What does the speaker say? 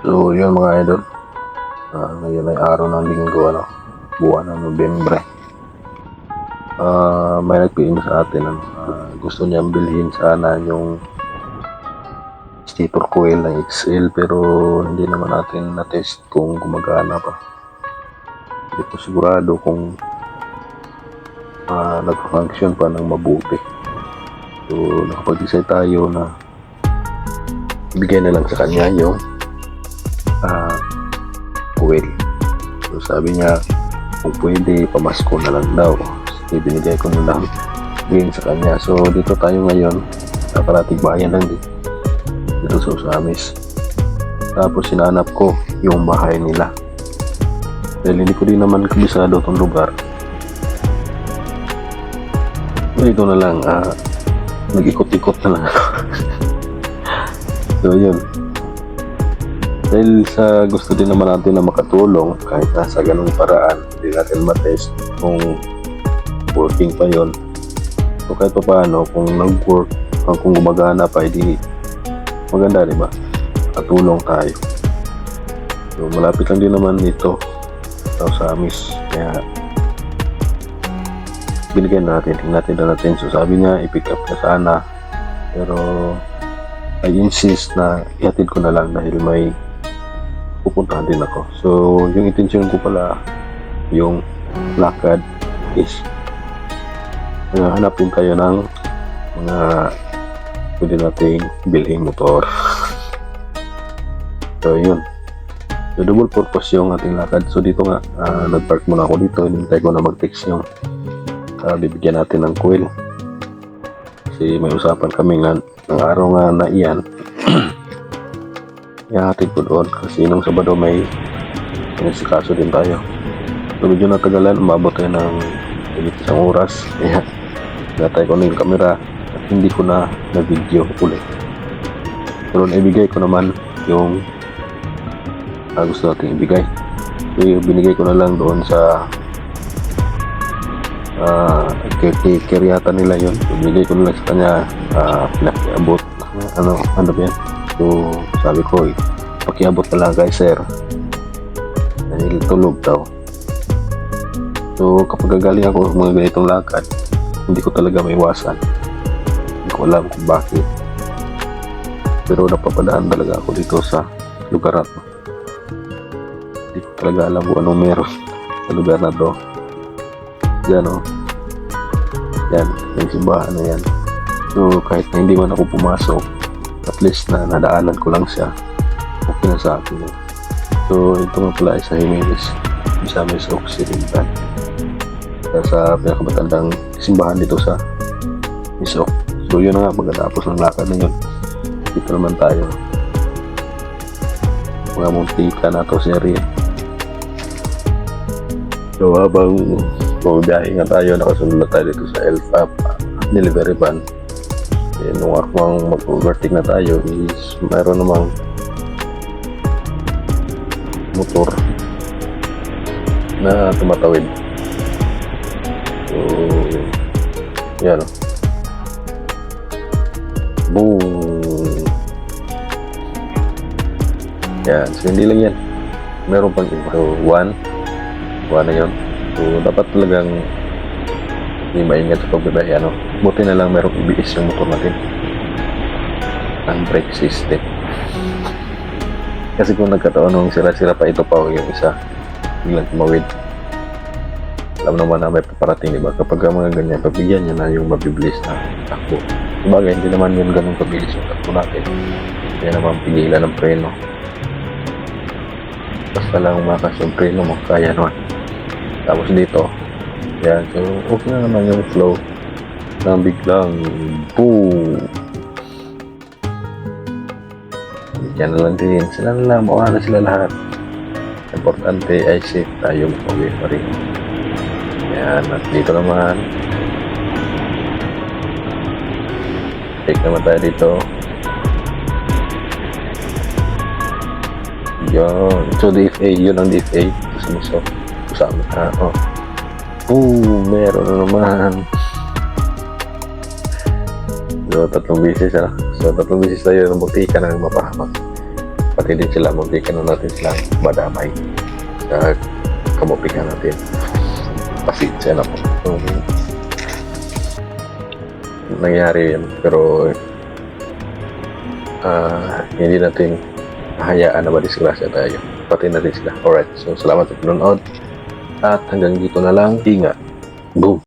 So, yun mga idol. Ah, ngayon ay araw ng linggo, ano, buwan ng Nobyembre. Ah, may nagpiin sa atin, ano, ah, gusto niyang bilhin sana yung stator coil ng XL pero hindi naman natin na-test kung gumagana pa. Hindi ko sigurado kung ah, nag-function pa ng mabuti. So, nakapag-decide tayo na ibigay na lang sa kanya yung ah coil. So, sabi niya, kung pwede, pamasko na lang daw. So, binigay ko na lang din sa kanya. So, dito tayo ngayon. Nakarating bayan lang din. Dito sa Usamis. Tapos, sinanap ko yung bahay nila. Dahil hindi ko din naman kabisado itong lugar. So, na lang. ah nag-ikot-ikot na lang ako. so, yun. Dahil sa gusto din naman natin na makatulong kahit nasa ganung paraan, hindi natin matest kung working pa yon. So kahit pa paano, kung nag-work, kung gumagana pa, edi maganda, di ba? Katulong tayo. So malapit lang din naman ito sa Samis. Kaya binigyan natin, tingnan natin na natin. So sabi niya, i-pick up na sana. Pero I insist na ihatid ko na lang dahil may pupuntahan din ako. So, yung intention ko pala, yung lakad is uh, hanapin tayo ng mga pwede nating bilhin motor. so, yun. So, double purpose yung ating lakad. So, dito nga, ah, nag-park muna ako dito. Hinintay ko na mag-text yung ah, bibigyan natin ng coil. Kasi may usapan kami nga ng araw nga na iyan ihatid ko doon kasi nung Sabado may sinisikaso din tayo. So medyo natagalan, umabot tayo ng higit isang oras. Kaya natay ko na yung camera at hindi ko na na-video ulit. Pero naibigay ko naman yung ah, gusto natin ibigay. So binigay ko na lang doon sa uh, caretaker yata nila yun. Binigay ko na lang sa kanya uh, pinakiabot. Ano, ano ba yan? So, sabi ko, eh, pakiabot na lang kay sir. Dahil tulog daw. So, kapag gagaling ako sa mga ganitong lakad, hindi ko talaga maiwasan. Hindi ko alam kung bakit. Pero napapadaan talaga ako dito sa lugar na to. Hindi ko talaga alam kung anong meron sa lugar na to. Yan o. Yan, yung simbahan na yan. So, kahit na hindi man ako pumasok, at least na nadaanan ko lang siya. Okay na sa akin. So ito nga pala ay sa Jimenez. Misamis Occidental. Sa pinakamatandang simbahan dito sa Misok so yun na nga pagkatapos ng lakad na yun dito naman tayo. Mga muntika na to serye so habang bumibiyahe nga tayo nakasunod na tayo dito sa LFAP delivery van eh, nung akmang mag-overtake na tayo is mayroon namang motor na tumatawid. So, yan. Boom! Yan. So, hindi lang yan. Meron pang iba. So, one. One na yun. So, dapat talagang hindi maingat sa pagbibiyahe. Ano? Buti na lang merong EBS yung motor natin. Ang brake system. Kasi kung nagkataon nung sira-sira pa ito pa yung isa, biglang tumawid. Alam naman na may paparating, di ba? Kapag mga ganyan, pabigyan niya na yung mabibilis na takbo. Sabagay, hindi naman yun ganun kabilis yung takbo natin. Hindi naman pigilan ng preno. Basta lang umakas yung preno mo, kaya naman. Tapos dito, yan, so okay na naman yung flow. Nang biglang boom! Yan na lang din. Sila na lang mawa na sila lahat. Importante ay safe tayong uwi pa rin. Yan at dito naman. Take naman tayo dito. Yun. So DFA yun ang DFA sa miso sa amin ha oh Oh, meron na naman. So, tatlong bisis, ano? So, tatlong bisis tayo ng butika na mapahamak. pati din sila, muntikan na natin silang madamay sa kamupikan natin. Pasensya na po. Kung nangyari yun, pero ah, hindi natin hayaan na madisgrasya tayo. Pati natin sila. Alright, so salamat sa panonood. At hanggang dito na lang. Ingat. Boom.